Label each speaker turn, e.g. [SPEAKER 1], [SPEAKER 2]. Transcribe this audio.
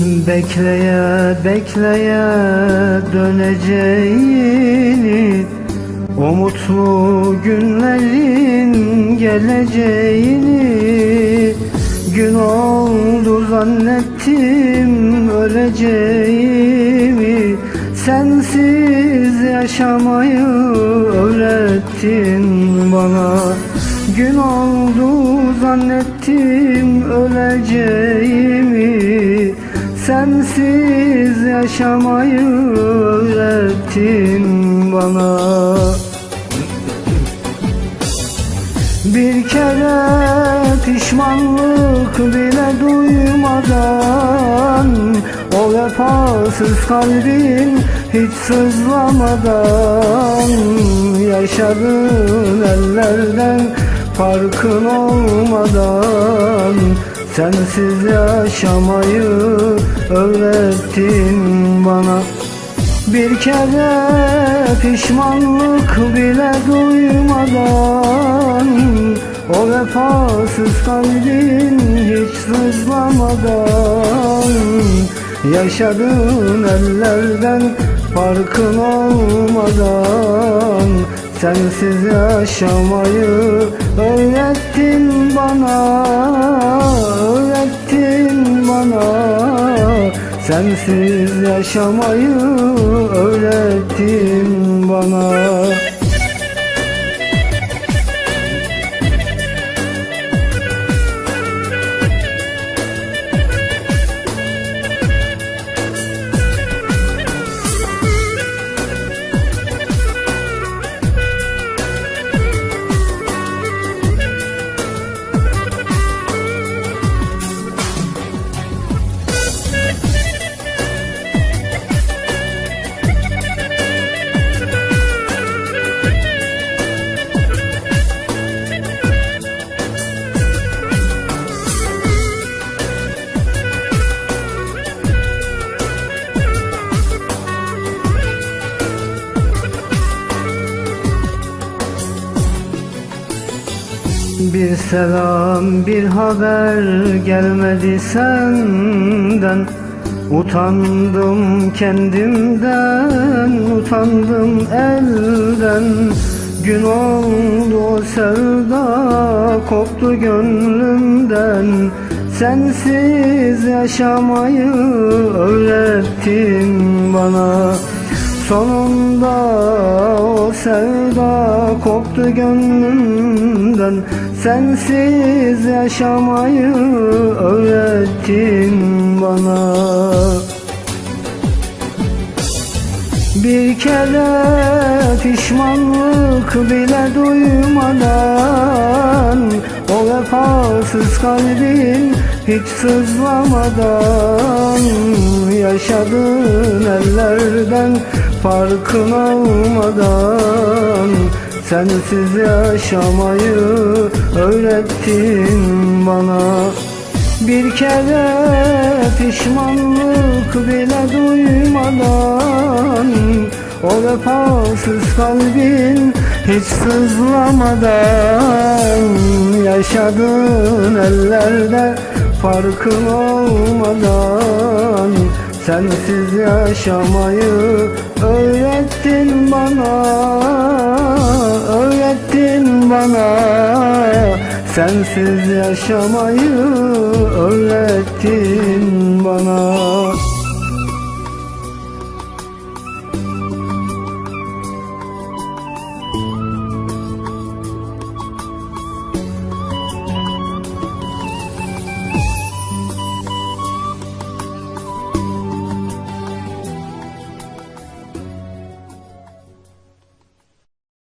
[SPEAKER 1] Bekleye bekleye döneceğini Umutlu günlerin geleceğini Gün oldu zannettim öleceğimi. Sensiz yaşamayı öğrettin bana. Gün oldu zannettim öleceğimi Sensiz yaşamayı öğrettin bana. Bir kere pişmanlık bile duymadan O vefasız kalbin hiç sızlamadan Yaşadığın ellerden farkın olmadan Sensiz yaşamayı öğrettin bana. Bir kere pişmanlık bile duymadan O vefasız kalbin hiç sızlamadan. Yaşadığın ellerden farkın olmadan Sensiz yaşamayı öğrettin bana Öğrettin bana. Sensiz yaşamayı öğrettin bana selam bir haber gelmedi senden. Utandım kendimden utandım elden. Gün oldu o sevda koptu gönlümden. Sensiz yaşamayı öğrettin bana. Sonunda o sevda koptu gönlümden Sensiz yaşamayı öğrettin bana. Bir kere pişmanlık bile duymadan O vefasız kalbin hiç sızlamadan Yaşadığın ellerden farkın olmadan Sensiz yaşamayı öğrettin bana. Bir kere pişmanlık bile duymadan O vefasız kalbin hiç sızlamadan Yaşadığın ellerde farkın olmadan Sensiz yaşamayı öğrettin bana Sensiz yaşamayı öğrettin bana